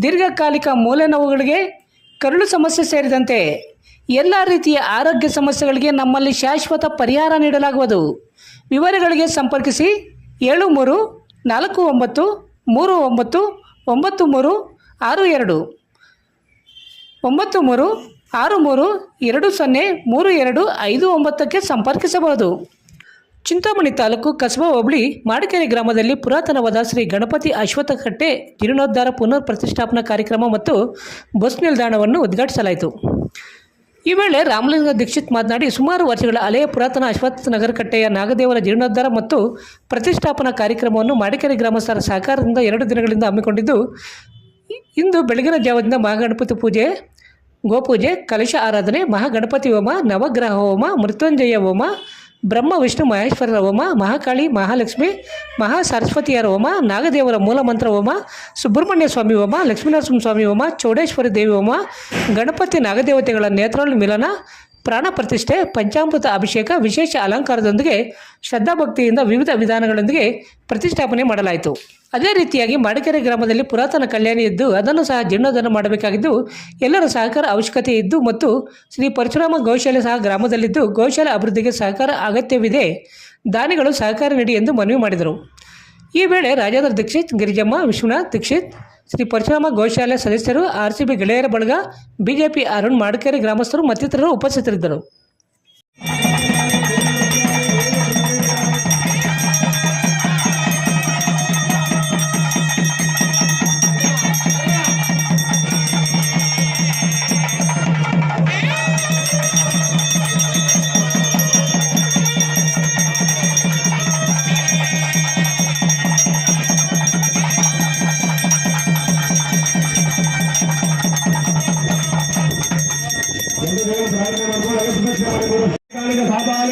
ದೀರ್ಘಕಾಲಿಕ ಮೂಲೆ ನೋವುಗಳಿಗೆ ಕರುಳು ಸಮಸ್ಯೆ ಸೇರಿದಂತೆ ಎಲ್ಲ ರೀತಿಯ ಆರೋಗ್ಯ ಸಮಸ್ಯೆಗಳಿಗೆ ನಮ್ಮಲ್ಲಿ ಶಾಶ್ವತ ಪರಿಹಾರ ನೀಡಲಾಗುವುದು. ವಿವರಗಳಿಗೆ ಸಂಪರ್ಕಿಸಿ ಏಳು ಮೂರು ನಾಲ್ಕು ಒಂಬತ್ತು ಮೂರು ಒಂಬತ್ತು ಒಂಬತ್ತು ಮೂರು ಆರು ಎರಡು. ಒಂಬತ್ತು ಮೂರು ಆರು ಮೂರು ಎರಡು ಸೊನ್ನೆ ಮೂರು ಎರಡು ಐದು ಒಂಬತ್ತಕ್ಕೆ ಸಂಪರ್ಕಿಸಬಹುದು. ಚಿಂತಾಮಣಿ ತಾಲೂಕು ಕಸಬಾ ಹೋಬಳಿ ಮಾಡಿಕೆರೆ ಗ್ರಾಮದಲ್ಲಿ ಪುರಾತನವಾದ ಶ್ರೀ ಗಣಪತಿ ಅಶ್ವತ್ಥಕಟ್ಟೆ ಜೀರ್ಣೋದ್ಧಾರ ಪುನರ್ ಪ್ರತಿಷ್ಠಾಪನಾ ಕಾರ್ಯಕ್ರಮ ಮತ್ತು ಬಸ್ ನಿಲ್ದಾಣವನ್ನು ಉದ್ಘಾಟಿಸಲಾಯಿತು. ಈ ವೇಳೆ ರಾಮಲಿಂಗ ದೀಕ್ಷಿತ್ ಮಾತನಾಡಿ, ಸುಮಾರು ವರ್ಷಗಳ ಹಳೆಯ ಪುರಾತನ ಅಶ್ವತ್ಥ ನಗರ ಕಟ್ಟೆಯ ನಾಗದೇವರ ಜೀರ್ಣೋದ್ಧಾರ ಮತ್ತು ಪ್ರತಿಷ್ಠಾಪನಾ ಕಾರ್ಯಕ್ರಮವನ್ನು ಮಾಡಿಕೆರೆ ಗ್ರಾಮಸ್ಥರ ಸಹಕಾರದಿಂದ ಎರಡು ದಿನಗಳಿಂದ ಹಮ್ಮಿಕೊಂಡಿದ್ದು, ಇಂದು ಬೆಳಗಿನ ಜಾವದಿಂದ ಮಹಾಗಣಪತಿ ಪೂಜೆ, ಗೋಪೂಜೆ, ಕಲಶ ಆರಾಧನೆ, ಮಹಾಗಣಪತಿ ಹೋಮ, ನವಗ್ರಹ ಹೋಮ, ಮೃತ್ಯುಂಜಯ ಹೋಮ ಬ್ರಹ್ಮ, ವಿಷ್ಣು, ಮಹೇಶ್ವರರ ಹೋಮ, ಮಹಾಕಾಳಿ, ಮಹಾಲಕ್ಷ್ಮಿ ಮಹಾ ಸರಸ್ವತಿಯರ ಹೋಮ, ನಾಗದೇವರ ಮೂಲಮಂತ್ರ ಹೋಮ, ಸುಬ್ರಹ್ಮಣ್ಯ ಸ್ವಾಮಿ ಹೋಮ, ಲಕ್ಷ್ಮೀನರಸಿಂಹ ಸ್ವಾಮಿ ಹೋಮ, ಚೌಡೇಶ್ವರಿ ದೇವಿ ಹೋಮ, ಗಣಪತಿ ನಾಗದೇವತೆಗಳ ನೇತ್ರಾವಳಿ ಮಿಲನ ಪ್ರಾಣ ಪ್ರತಿಷ್ಠೆ, ಪಂಚಾಮೃತ ಅಭಿಷೇಕ, ವಿಶೇಷ ಅಲಂಕಾರದೊಂದಿಗೆ ಶ್ರದ್ಧಾಭಕ್ತಿಯಿಂದ ವಿವಿಧ ವಿಧಾನಗಳೊಂದಿಗೆ ಪ್ರತಿಷ್ಠಾಪನೆ ಮಾಡಲಾಯಿತು. ಅದೇ ರೀತಿಯಾಗಿ ಮಾಡಿಕೆರೆ ಗ್ರಾಮದಲ್ಲಿ ಪುರಾತನ ಕಲ್ಯಾಣಿ ಇದ್ದು, ಅದನ್ನು ಸಹ ಜೀರ್ಣೋದನ ಮಾಡಬೇಕಾಗಿದ್ದು, ಎಲ್ಲರ ಸಹಕಾರ ಅವಶ್ಯಕತೆ ಇದ್ದು ಮತ್ತು ಶ್ರೀ ಪರಶುರಾಮ ಗೋಶಾಲೆ ಸಹ ಗ್ರಾಮದಲ್ಲಿದ್ದು, ಗೋಶಾಲೆ ಅಭಿವೃದ್ಧಿಗೆ ಸಹಕಾರ ಅಗತ್ಯವಿದೆ. ದಾನಿಗಳು ಸಹಕಾರ ನೀಡಿ ಎಂದು ಮನವಿ ಮಾಡಿದರು. ಈ ವೇಳೆ ರಾಜೇಂದ್ರ ದೀಕ್ಷಿತ್, ಗಿರಿಜಮ್ಮ, ವಿಶ್ವನಾಥ್ ದೀಕ್ಷಿತ್ ಶ್ರೀ ಪರಶುರಾಮ ಗೋಶಾಲೆ ಸದಸ್ಯರು ಆರ್ಸಿಬಿ ಗೆಳೆಯರ ಬಳಗ ಬಿಜೆಪಿ ಅರುಣ್ ಮಾಡಕೇರಿ ಗ್ರಾಮಸ್ಥರು ಮತ್ತಿತರರು ಉಪಸ್ಥಿತರಿದ್ದರು.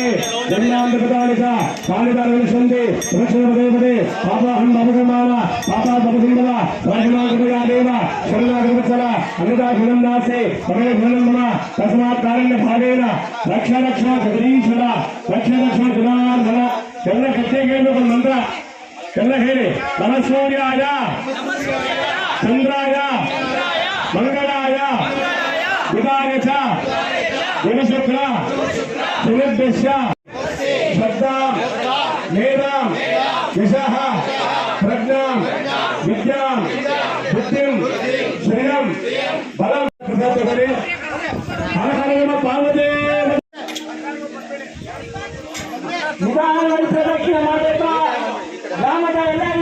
ಕ್ಷೇತ್ರದಲ್ಲಿ ಗಣ್ಯಾಂತ ಪ್ರಧಾನಿಕ ಪಾಲುದಾರರ ಸಂಧಿ ರಕ್ಷಣ ದೇವತೆ ಪಾಪಾಹಂ ಅಪಗಮಾನ ಪಾಪಾ ಪದಸಿಂಧನ ರಾಜನಾಗೃತಿಯ ದೇವ ಶರಣಾಗೃತರ ಅನುದಾ ಘನಂದಾಸೆ ಪರಮ ಘನಂದನ ತಸ್ಮಾತ್ ಕಾರಣ್ಯ ಭಾವೇನ ರಕ್ಷ ರಕ್ಷ ಜಗದೀಶ್ವರ ರಕ್ಷ ರಕ್ಷ ಜನಾರ್ದನ ಎಲ್ಲ ಕಟ್ಟೆಗೆ ಒಂದು ಮಂತ್ರ ಎಲ್ಲ ಹೇಳಿ ನಮಸ್ಸೂರ್ಯಾಯ ಚಂದ್ರಾಯ ಮಂಗಳಾಯ ವಿಧಾಯ ಚ ಗುಣಶುಕ್ರ ಸುನಿರ್ದಿಶ್ಯ ಶ್ರದ್ಧಾ ಮೇಧಾಂ ಯಶಃ ಪ್ರಜ್ಞಾಂ ವಿದ್ಯಾಂ ಬುದ್ಧಿಂ ಶ್ರೇಯಂ ಬಲಂ ಪ್ರಸಾದದಲ್ಲಿ ಹರಹರ ಪಾರ್ವತಿ ನಿಧಾನವಾಗಿ ಪ್ರದಕ್ಷಿಣೆ ಮಾಡಬೇಕು ಗ್ರಾಮದ ಎಲ್ಲ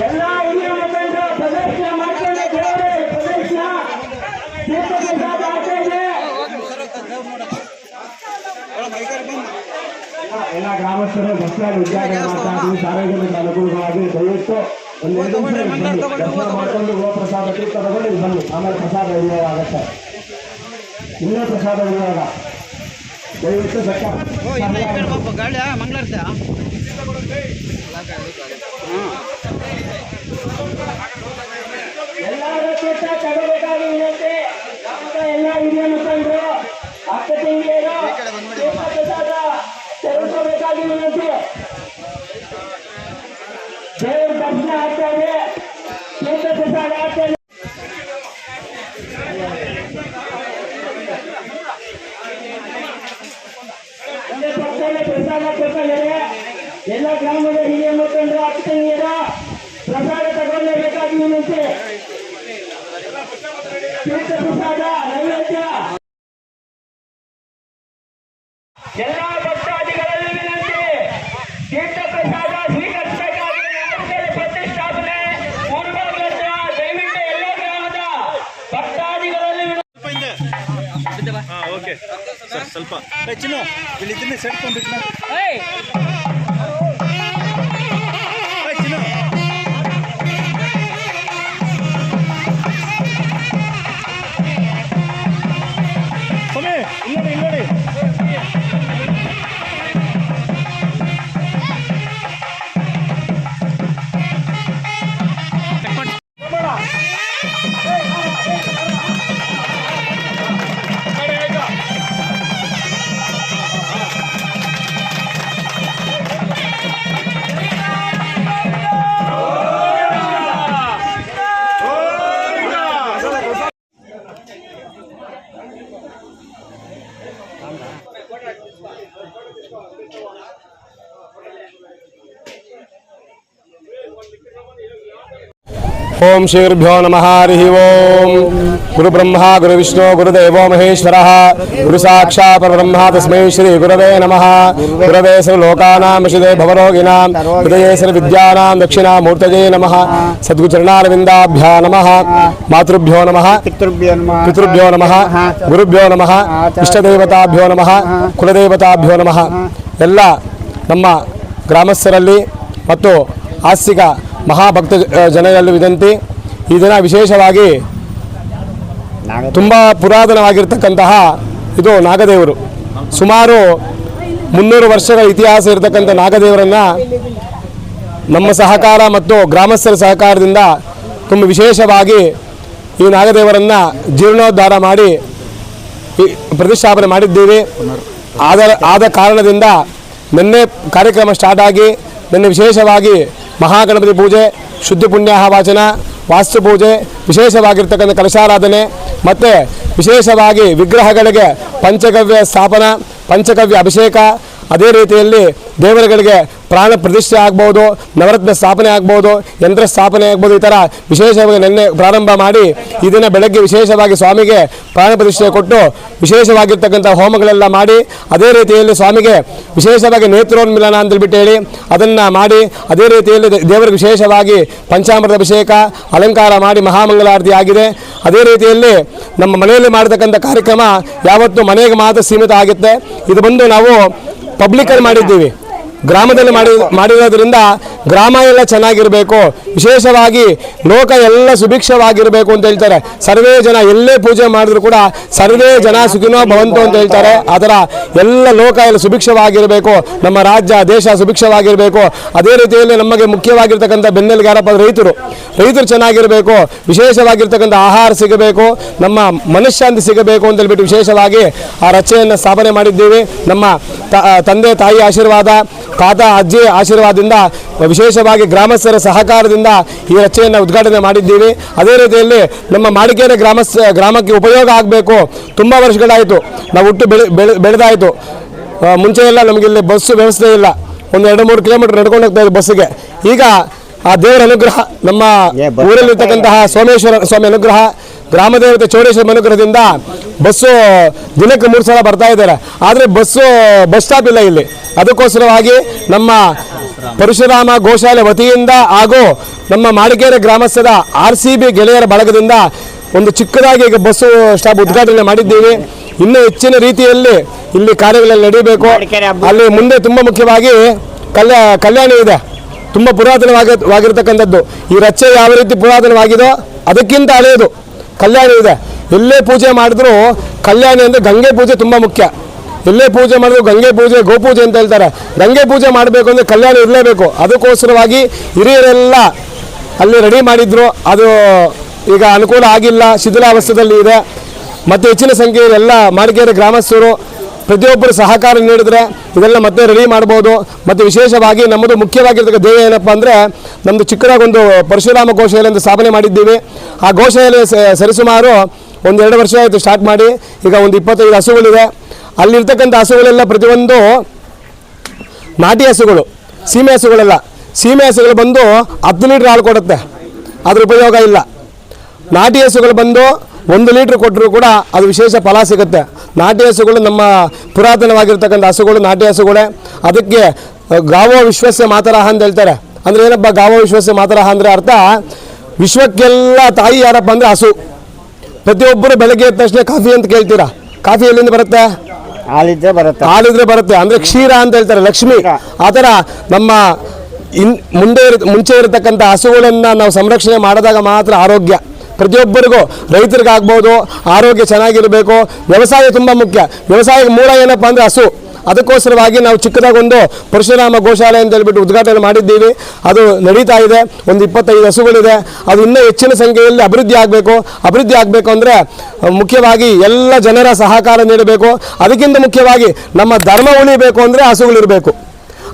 ಎಲ್ಲ ಪ್ರಸಾದ ಎಲ್ಲ ಗ್ರಾಮಸ್ಥರು ಬಸ್ಸಾಗಿ ಉದ್ಯೋಗ ಮಾತಾಡಿ ಸಾರ್ವಜನಿಕ ಅನುಕೂಲವಾಗಿ ದಯವಿಟ್ಟು ಒಂದು. ದರ್ಶನ ಮಾಡ್ಕೊಂಡು ಗೋಪ್ರಸಾದ ತೀರ್ಥ ತಗೊಂಡು ಬನ್ನಿ ಆಮೇಲೆ ಪ್ರಸಾದ ಆಗುತ್ತೆ ಇನ್ನೂ ಪ್ರಸಾದ ಇರುವಾಗ ದಯವಿಟ್ಟು ಸಕ್ಕ ಗಾಳಿ ಮಂಗಳಾರ್ಥ ಎಲ್ಲರೂ ತಗೋಬೇಕಾಗಿ ವಿನಂತಿ ಎಲ್ಲ ಹಿರಿಯ ಮುಖಂಡರು ಅಕ್ಕ ತಿಂಗಳು ಪ್ರಸಾದ ವಿನಂತಿ ದೇವರ ದರ್ಶನ ಆಗ್ತಾ ಇದೆ. ಎಲ್ಲ ಗ್ರಾಮದ ಹಿರಿಯ ಮುಖಂಡರು ಅಕ್ಷಣೀಯರ ಪ್ರಸಾದ ತಗೊಳ್ಳೇಬೇಕಾಗಿ ವಿನಂತಿ. ತೀರ್ಥ ಪ್ರಸಾದ ನೈವೇದ್ಯ. ಎಲ್ಲ ಭಕ್ತಾದಿಗಳಲ್ಲಿ ವಿನಂತಿ. ತೀರ್ಥ ಪ್ರಸಾದ ಸ್ವೀಕರಿಸಬೇಕಾಗಿ ಪ್ರತಿಷ್ಠಾಪನೆ ಪೂರ್ವಗ್ರಹ ದಯವಿಟ್ಟು ಎಲ್ಲ ಗ್ರಾಮದ ಭಕ್ತಾದಿಗಳಲ್ಲಿ ಓಕೆ. ಸ್ವಲ್ಪ. ಹೆಚ್ಚಿನ ಇಲ್ಲಿ ಇದನ್ನೇ ಸೇರ್ಕೊಂಡ್ಬಿಟ್ಟು ಓಂ ಶ್ರೀ ಗುರುಭ್ಯೋ ನಮಃ ಹರಿ ಓಂ ಗುರು ಬ್ರಹ್ಮ ಗುರು ವಿಷ್ಣು ಗುರುದೇವೋ ಮಹೇಶ್ವರ ಗುರು ಸಾಕ್ಷಾ ಪರಬ್ರಹ್ಮ ತಸ್ಮೈ ಶ್ರೀ ಗುರವೇ ನಮಃ ಗುರವೇ ಸರ್ವ ಲೋಕಾನಾಂ ವಿಶುದೇ ಭವರೋಗಿನಾಂ ಹೃದಯೇ ಸರ್ವ ವಿದ್ಯಾನಾಂ ದಕ್ಷಿಣಾಮೂರ್ತಯೇ ನಮಃ ಸದ್ಗುಚರಣಾರವಿಂದಾಭ್ಯಾ ನಮಃ ಮಾತೃಭ್ಯೋ ನಮಃ ಪಿತೃಭ್ಯೋ ನಮಃ ಗುರುಭ್ಯೋ ನಮಃ ಇಷ್ಟದೇವತಾಭ್ಯೋ ನಮಃ ಕುಲದೇವತಾಭ್ಯೋ ನಮಃ ಎಲ್ಲ ನಮ್ಮ ಗ್ರಾಮಸ್ಥರಲ್ಲಿ ಮತ್ತು ಆಸ್ತಿಕ ಮಹಾಭಕ್ತ ಜ- ಜನರಲ್ಲಿ ವಿದಂತಿ. ಈ ದಿನ ವಿಶೇಷವಾಗಿ ತುಂಬ ಪುರಾತನವಾಗಿರ್ತಕ್ಕಂತಹ ಇದು ನಾಗದೇವರು. ಸುಮಾರು ಮುನ್ನೂರು ವರ್ಷಗಳ ಇತಿಹಾಸ ಇರತಕ್ಕಂಥ ನಾಗದೇವರನ್ನು ನಮ್ಮ ಸಹಕಾರ ಮತ್ತು ಗ್ರಾಮಸ್ಥರ ಸಹಕಾರದಿಂದ ತುಂಬ ವಿಶೇಷವಾಗಿ ಈ ನಾಗದೇವರನ್ನು ಜೀರ್ಣೋದ್ಧಾರ ಮಾಡಿ ಪ್ರತಿಷ್ಠಾಪನೆ ಮಾಡಿದ್ದೀವಿ. ಆದ ಆದ ಕಾರಣದಿಂದ ನಿನ್ನೆ ಕಾರ್ಯಕ್ರಮ ಸ್ಟಾರ್ಟ್ ಆಗಿ ನಿನ್ನೆ ವಿಶೇಷವಾಗಿ ಮಹಾಗಣಪತಿ ಪೂಜೆ, ಶುದ್ಧ ಪುಣ್ಯಾಹ ವಾಚನ ವಾಸ್ತು ಪೂಜೆ, ವಿಶೇಷವಾಗಿರ್ತಕ್ಕಂಥ ಕಲಶಾರಾಧನೆ, ಮತ್ತು ವಿಶೇಷವಾಗಿ ವಿಗ್ರಹಗಳಿಗೆ ಪಂಚಗವ್ಯ ಸ್ಥಾಪನ, ಪಂಚಗವ್ಯ ಅಭಿಷೇಕ, ಅದೇ ರೀತಿಯಲ್ಲಿ ದೇವರುಗಳಿಗೆ ಪ್ರಾಣ ಪ್ರತಿಷ್ಠೆ ಆಗ್ಬೋದು, ನವರತ್ನ ಸ್ಥಾಪನೆ ಆಗ್ಬೋದು, ಯಂತ್ರ ಸ್ಥಾಪನೆ ಆಗ್ಬೋದು, ಈ ಥರ ವಿಶೇಷವಾಗಿ ನೆನ್ನೆ ಪ್ರಾರಂಭ ಮಾಡಿ ಇದನ್ನ ಬೆಳಗ್ಗೆ ವಿಶೇಷವಾಗಿ ಸ್ವಾಮಿಗೆ ಪ್ರಾಣ ಪ್ರತಿಷ್ಠೆ ಕೊಟ್ಟು ವಿಶೇಷವಾಗಿರ್ತಕ್ಕಂಥ ಹೋಮಗಳೆಲ್ಲ ಮಾಡಿ, ಅದೇ ರೀತಿಯಲ್ಲಿ ಸ್ವಾಮಿಗೆ ವಿಶೇಷವಾಗಿ ನೇತ್ರೋನ್ಮಿಲನ ಅಂತೇಳ್ಬಿಟ್ಟು ಹೇಳಿ, ಅದನ್ನು ಮಾಡಿ, ಅದೇ ರೀತಿಯಲ್ಲಿ ದೇವರಿಗೆ ವಿಶೇಷವಾಗಿ ಪಂಚಾಮೃತ ಅಭಿಷೇಕ, ಅಲಂಕಾರ ಮಾಡಿ ಮಹಾಮಂಗಲಾರತಿ ಆಗಿದೆ. ಅದೇ ರೀತಿಯಲ್ಲಿ ನಮ್ಮ ಮನೆಯಲ್ಲಿ ಮಾಡತಕ್ಕಂಥ ಕಾರ್ಯಕ್ರಮ ಯಾವತ್ತೂ ಮನೆಗೆ ಮಾತ್ರ ಸೀಮಿತ ಆಗುತ್ತೆ. ಇದು ಬಂದು ನಾವು ಪಬ್ಲಿಕಲ್ಲಿ ಮಾಡಿದ್ದೀವಿ. ಗ್ರಾಮದಲ್ಲಿ ಮಾಡಿ ಮಾಡಿರೋದ್ರಿಂದ ಗ್ರಾಮ ಎಲ್ಲ ಚೆನ್ನಾಗಿರಬೇಕು. ವಿಶೇಷವಾಗಿ ಲೋಕ ಎಲ್ಲ ಸುಭಿಕ್ಷವಾಗಿರಬೇಕು ಅಂತ ಹೇಳ್ತಾರೆ. ಸರ್ವೇ ಜನ ಎಲ್ಲೇ ಪೂಜೆ ಮಾಡಿದ್ರು ಕೂಡ ಸರ್ವೇ ಜನ ಸುಖಿನೋ ಭವಂತು ಅಂತ ಹೇಳ್ತಾರೆ. ಅದರ ಎಲ್ಲ ಲೋಕ ಎಲ್ಲ ಸುಭಿಕ್ಷವಾಗಿರಬೇಕು. ನಮ್ಮ ರಾಜ್ಯ, ದೇಶ ಸುಭಿಕ್ಷವಾಗಿರಬೇಕು. ಅದೇ ರೀತಿಯಲ್ಲಿ ನಮಗೆ ಮುಖ್ಯವಾಗಿರ್ತಕ್ಕಂಥ ಬೆನ್ನೆಲುಗಾರಪ್ಪ ರೈತರು. ರೈತರು ಚೆನ್ನಾಗಿರಬೇಕು. ವಿಶೇಷವಾಗಿರ್ತಕ್ಕಂಥ ಆಹಾರ ಸಿಗಬೇಕು. ನಮ್ಮ ಮನಃಶಾಂತಿ ಸಿಗಬೇಕು ಅಂತ ಹೇಳ್ಬಿಟ್ಟು ವಿಶೇಷವಾಗಿ ಆ ರಚನೆಯನ್ನು ಸ್ಥಾಪನೆ ಮಾಡಿದ್ದೀವಿ. ನಮ್ಮ ತಂದೆ ತಾಯಿ ಆಶೀರ್ವಾದ ತಾತ ಅಜ್ಜಿ ಆಶೀರ್ವಾದದಿಂದ ವಿಶೇಷವಾಗಿ ಗ್ರಾಮಸ್ಥರ ಸಹಕಾರದಿಂದ ಈ ರಚನೆಯನ್ನು ಉದ್ಘಾಟನೆ ಮಾಡಿದ್ದೀವಿ. ಅದೇ ರೀತಿಯಲ್ಲಿ ನಮ್ಮ ಮಾಡಿಕೇರೆ ಗ್ರಾಮಸ್ಥ ಗ್ರಾಮಕ್ಕೆ ಉಪಯೋಗ ಆಗಬೇಕು. ತುಂಬ ವರ್ಷಗಳಾಯಿತು. ನಾವು ಹುಟ್ಟು ಬೆಳೆ ಬೆಳೆ ಬೆಳೆದಾಯಿತು. ಆ, ಮುಂಚೆ ಎಲ್ಲ ನಮಗೆ ಇಲ್ಲಿ ಬಸ್ಸು ವ್ಯವಸ್ಥೆ ಇಲ್ಲ. ಒಂದು ಎರಡು ಮೂರು ಕಿಲೋಮೀಟರ್ ನಡ್ಕೊಂಡು ಹೋಗ್ತಾ ಇದೆ ಬಸ್ಸಿಗೆ. ಈಗ ಆ ದೇವರ ಅನುಗ್ರಹ ನಮ್ಮ ಊರಲ್ಲಿರ್ತಕ್ಕಂತಹ ಸೋಮೇಶ್ವರ ಸ್ವಾಮಿ ಅನುಗ್ರಹ ಗ್ರಾಮ ದೇವತೆ ಚೌಡೇಶ್ವರ ಮನುಗ್ರಹದಿಂದ ಬಸ್ಸು ದಿನಕ್ಕೆ ಮೂರು ಸಲ ಬರ್ತಾ ಇದ್ದಾರೆ. ಆದರೆ ಬಸ್ಸು ಬಸ್ ಸ್ಟಾಪ್ ಇಲ್ಲ ಇಲ್ಲಿ. ಅದಕ್ಕೋಸ್ಕರವಾಗಿ ನಮ್ಮ ಪರಶುರಾಮ ಗೋಶಾಲೆ ವತಿಯಿಂದ ಹಾಗೂ ನಮ್ಮ ಮಾಡಿಕೇರಿ ಗ್ರಾಮಸ್ಥದ ಆರ್ ಗೆಳೆಯರ ಬಳಗದಿಂದ ಒಂದು ಚಿಕ್ಕದಾಗಿ ಈಗ ಬಸ್ಸು ಸ್ಟಾಪ್ ಉದ್ಘಾಟನೆ ಮಾಡಿದ್ದೀವಿ. ಇನ್ನೂ ಹೆಚ್ಚಿನ ರೀತಿಯಲ್ಲಿ ಇಲ್ಲಿ ಕಾರ್ಯಗಳಲ್ಲಿ ನಡೀಬೇಕು ಅಲ್ಲಿ ಮುಂದೆ ತುಂಬ ಮುಖ್ಯವಾಗಿ ಕಲ್ಯಾ ಕಲ್ಯಾಣಿ ಇದೆ. ತುಂಬ ಪುರಾತನವಾಗಿ ವಾಗಿರ್ತಕ್ಕಂಥದ್ದು ಈ ರಚ್ಚೆ ಯಾವ ರೀತಿ ಪುರಾತನವಾಗಿದೋ ಅದಕ್ಕಿಂತ ಹಳೆಯದು. ಕಲ್ಯಾಣಿ ಇದೆ. ಎಲ್ಲೇ ಪೂಜೆ ಮಾಡಿದ್ರು ಕಲ್ಯಾಣ ಅಂದರೆ ಗಂಗೆ ಪೂಜೆ ತುಂಬ ಮುಖ್ಯ. ಎಲ್ಲೇ ಪೂಜೆ ಮಾಡಿದ್ರು ಗಂಗೆ ಪೂಜೆ ಗೋಪೂಜೆ ಅಂತ ಹೇಳ್ತಾರೆ. ಗಂಗೆ ಪೂಜೆ ಮಾಡಬೇಕು ಅಂದರೆ ಕಲ್ಯಾಣ ಇರಲೇಬೇಕು. ಅದಕ್ಕೋಸ್ಕರವಾಗಿ ಹಿರಿಯರೆಲ್ಲ ಅಲ್ಲಿ ರೆಡಿ ಮಾಡಿದ್ರು. ಅದು ಈಗ ಅನುಕೂಲ ಆಗಿಲ್ಲ. ಶಿಥಿಲಾವಸ್ಥೆಯಲ್ಲಿ ಇದೆ. ಮತ್ತು ಹೆಚ್ಚಿನ ಸಂಖ್ಯೆಯಲ್ಲಿ ಎಲ್ಲ ಮಾಡಿಕೇರಿ ಗ್ರಾಮಸ್ಥರು ಪ್ರತಿಯೊಬ್ಬರು ಸಹಕಾರ ನೀಡಿದ್ರೆ ಇದೆಲ್ಲ ಮತ್ತೆ ರೆಡಿ ಮಾಡ್ಬೋದು. ಮತ್ತು ವಿಶೇಷವಾಗಿ ನಮ್ಮದು ಮುಖ್ಯವಾಗಿರ್ತಕ್ಕ ಧ್ಯೇಯ ಏನಪ್ಪ ಅಂದರೆ ನಮ್ಮದು ಚಿಕ್ಕದಾಗೊಂದು ಪರಶುರಾಮ ಗೋಶಾಲೆ ಅಂತ ಸ್ಥಾಪನೆ ಮಾಡಿದ್ದೀವಿ. ಆ ಗೋಶಾಲೆ ಸ- ಸರಿಸುಮಾರು ಒಂದು ಎರಡು ವರ್ಷ ಆಯಿತು ಸ್ಟಾರ್ಟ್ ಮಾಡಿ. ಈಗ ಒಂದು ಇಪ್ಪತ್ತೈದು ಹಸುಗಳಿವೆ ಅಲ್ಲಿರ್ತಕ್ಕಂಥ ಹಸುಗಳೆಲ್ಲ ಪ್ರತಿಯೊಂದು ನಾಟಿ ಹಸುಗಳು, ಸೀಮೆ ಹಸುಗಳೆಲ್ಲ. ಸೀಮೆ ಹಸುಗಳು ಬಂದು ಹತ್ತು ಲೀಟ್ರ್ ಹಾಲು ಕೊಡುತ್ತೆ. ಅದ್ರ ಉಪಯೋಗ ಇಲ್ಲ. ನಾಟಿ ಹಸುಗಳು ಬಂದು ಒಂದು ಲೀಟ್ರ್ ಕೊಟ್ಟರು ಕೂಡ ಅದು ವಿಶೇಷ ಫಲ ಸಿಗುತ್ತೆ. ನಾಟಿ ಹಸುಗಳು ನಮ್ಮ ಪುರಾತನವಾಗಿರ್ತಕ್ಕಂಥ ಹಸುಗಳು ನಾಟಿ ಹಸುಗಳೇ. ಅದಕ್ಕೆ ಗಾವೋ ವಿಶ್ವಸ್ಯ ಮಾತರಹ ಅಂತ ಹೇಳ್ತಾರೆ. ಅಂದರೆ ಏನಪ್ಪ ಗಾವೋ ವಿಶ್ವಸ್ಯ ಮಾತರಹ ಅಂದರೆ ಅರ್ಥ ವಿಶ್ವಕ್ಕೆಲ್ಲ ತಾಯಿ ಯಾರಪ್ಪ ಅಂದರೆ ಹಸು. ಪ್ರತಿಯೊಬ್ಬರು ಬೆಳಗ್ಗೆ ಎದ್ದ ತಕ್ಷಣ ಕಾಫಿ ಅಂತ ಕೇಳ್ತೀರಾ? ಕಾಫಿ ಎಲ್ಲಿಂದ ಬರುತ್ತೆ? ಹಾಲಿದ್ರೆ ಬರುತ್ತೆ. ಹಾಲಿದ್ರೆ ಬರುತ್ತೆ. ಅಂದರೆ ಕ್ಷೀರ ಅಂತ ಹೇಳ್ತಾರೆ ಲಕ್ಷ್ಮಿ. ಆ ಥರ ನಮ್ಮ ಇನ್ ಮುಂದೆ ಇರ ಮುಂಚೆ ಇರತಕ್ಕಂಥ ಹಸುಗಳನ್ನ ನಾವು ಸಂರಕ್ಷಣೆ ಮಾಡಿದಾಗ ಮಾತ್ರ ಆರೋಗ್ಯ. ಪ್ರತಿಯೊಬ್ಬರಿಗೂ ರೈತರಿಗಾಗ್ಬೋದು ಆರೋಗ್ಯ ಚೆನ್ನಾಗಿರಬೇಕು. ವ್ಯವಸಾಯ ತುಂಬ ಮುಖ್ಯ. ವ್ಯವಸಾಯಕ್ಕೆ ಮೂಲ ಏನಪ್ಪ ಅಂದರೆ ಹಸು. ಅದಕ್ಕೋಸ್ಕರವಾಗಿ ನಾವು ಚಿಕ್ಕದಾಗಿ ಒಂದು ಪರಶುರಾಮ ಗೋಶಾಲೆ ಅಂತ ಹೇಳ್ಬಿಟ್ಟು ಉದ್ಘಾಟನೆ ಮಾಡಿದ್ದೀವಿ. ಅದು ನಡೀತಾ ಇದೆ. ಒಂದು ಇಪ್ಪತ್ತೈದು ಹಸುಗಳಿದೆ. ಅದು ಇನ್ನೂ ಹೆಚ್ಚಿನ ಸಂಖ್ಯೆಯಲ್ಲಿ ಅಭಿವೃದ್ಧಿ ಆಗಬೇಕು. ಅಭಿವೃದ್ಧಿ ಆಗಬೇಕು ಅಂದರೆ ಮುಖ್ಯವಾಗಿ ಎಲ್ಲ ಜನರ ಸಹಕಾರ ನೀಡಬೇಕು. ಅದಕ್ಕಿಂತ ಮುಖ್ಯವಾಗಿ ನಮ್ಮ ಧರ್ಮ ಉಳಿಬೇಕು ಅಂದರೆ ಹಸುಗಳಿರಬೇಕು.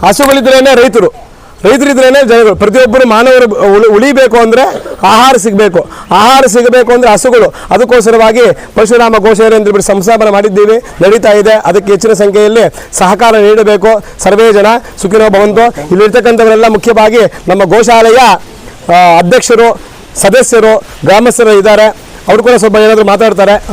ಹಸುಗಳಿದ್ರೇ ರೈತರು. ರೈತರಿದ್ರೇನೆ ಜನಗಳು ಪ್ರತಿಯೊಬ್ಬರು ಮಾನವರು ಉಳಿ- ಉಳಿಬೇಕು ಅಂದರೆ ಆಹಾರ ಸಿಗಬೇಕು. ಆಹಾರ ಸಿಗಬೇಕು ಅಂದರೆ ಹಸುಗಳು. ಅದಕ್ಕೋಸ್ಕರವಾಗಿ ಪರಶುರಾಮ ಗೋಶಾಲೆ ಅಂತ ಬಿಟ್ಟು ಸಂಸ್ಥಾಪನೆ ಮಾಡಿದ್ದೀವಿ. ನಡೀತಾ ಇದೆ. ಅದಕ್ಕೆ ಹೆಚ್ಚಿನ ಸಂಖ್ಯೆಯಲ್ಲಿ ಸಹಕಾರ ನೀಡಬೇಕು. ಸರ್ವೇ ಜನ, ಸುಖಿನೋ ಭವಂತು. ಇಲ್ಲಿರ್ತಕ್ಕಂಥವರೆಲ್ಲ ಮುಖ್ಯವಾಗಿ ನಮ್ಮ ಗೋಶಾಲೆಯ ಅಧ್ಯಕ್ಷರು, ಸದಸ್ಯರು, ಗ್ರಾಮಸ್ಥರು ಇದ್ದಾರೆ. ಅವರು ಕೂಡ ಸ್ವಲ್ಪ ಏನಾದರೂ ಮಾತಾಡ್ತಾರೆ.